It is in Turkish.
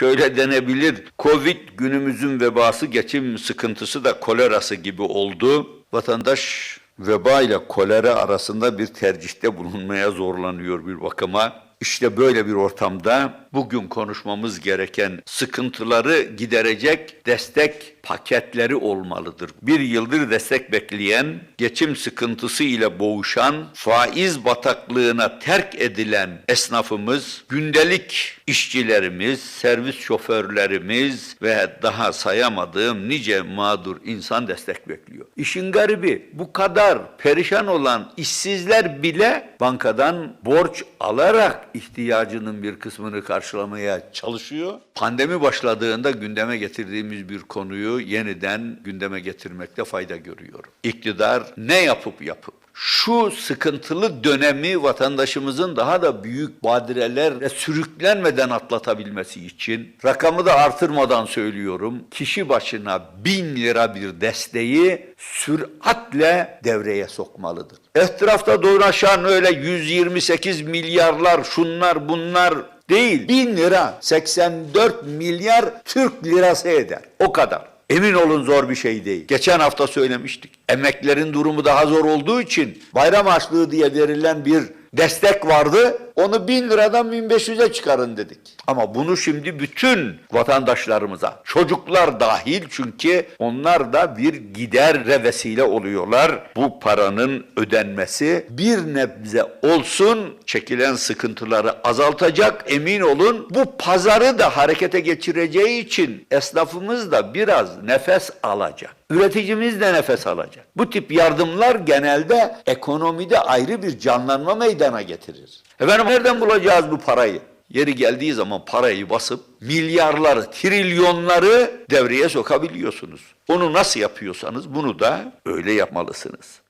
şöyle denebilir. Covid günümüzün vebası, geçim sıkıntısı da kolerası gibi oldu. Vatandaş veba ile kolera arasında bir tercihte bulunmaya zorlanıyor bir bakıma. İşte böyle bir ortamda bugün konuşmamız gereken sıkıntıları giderecek destek paketleri olmalıdır. Bir yıldır destek bekleyen, geçim sıkıntısı ile boğuşan, faiz bataklığına terk edilen esnafımız, gündelik işçilerimiz, servis şoförlerimiz ve daha sayamadığım nice mağdur insan destek bekliyor. İşin garibi bu kadar perişan olan işsizler bile bankadan borç alarak ihtiyacının bir kısmını karşılamaya çalışıyor. Pandemi başladığında gündeme getirdiğimiz bir konuyu yeniden gündeme getirmekte fayda görüyorum. İktidar ne yapıp yapıp şu sıkıntılı dönemi vatandaşımızın daha da büyük badirelerle sürüklenmeden atlatabilmesi için rakamı da artırmadan söylüyorum. Kişi başına bin lira bir desteği süratle devreye sokmalıdır. Etrafta dolaşan öyle 128 milyarlar şunlar bunlar değil. Bin lira 84 milyar Türk lirası eder. O kadar. Emin olun zor bir şey değil. Geçen hafta söylemiştik. Emeklerin durumu daha zor olduğu için bayram harçlığı diye verilen bir destek vardı. Onu bin liradan 1500'e çıkarın dedik. Ama bunu şimdi bütün vatandaşlarımıza, çocuklar dahil çünkü onlar da bir gider vesile oluyorlar. Bu paranın ödenmesi bir nebze olsun çekilen sıkıntıları azaltacak. Emin olun bu pazarı da harekete geçireceği için esnafımız da biraz nefes alacak. Üreticimiz de nefes alacak. Bu tip yardımlar genelde ekonomide ayrı bir canlanma meydana getirir. Efendim nereden bulacağız bu parayı? Yeri geldiği zaman parayı basıp milyarları, trilyonları devreye sokabiliyorsunuz. Onu nasıl yapıyorsanız bunu da öyle yapmalısınız.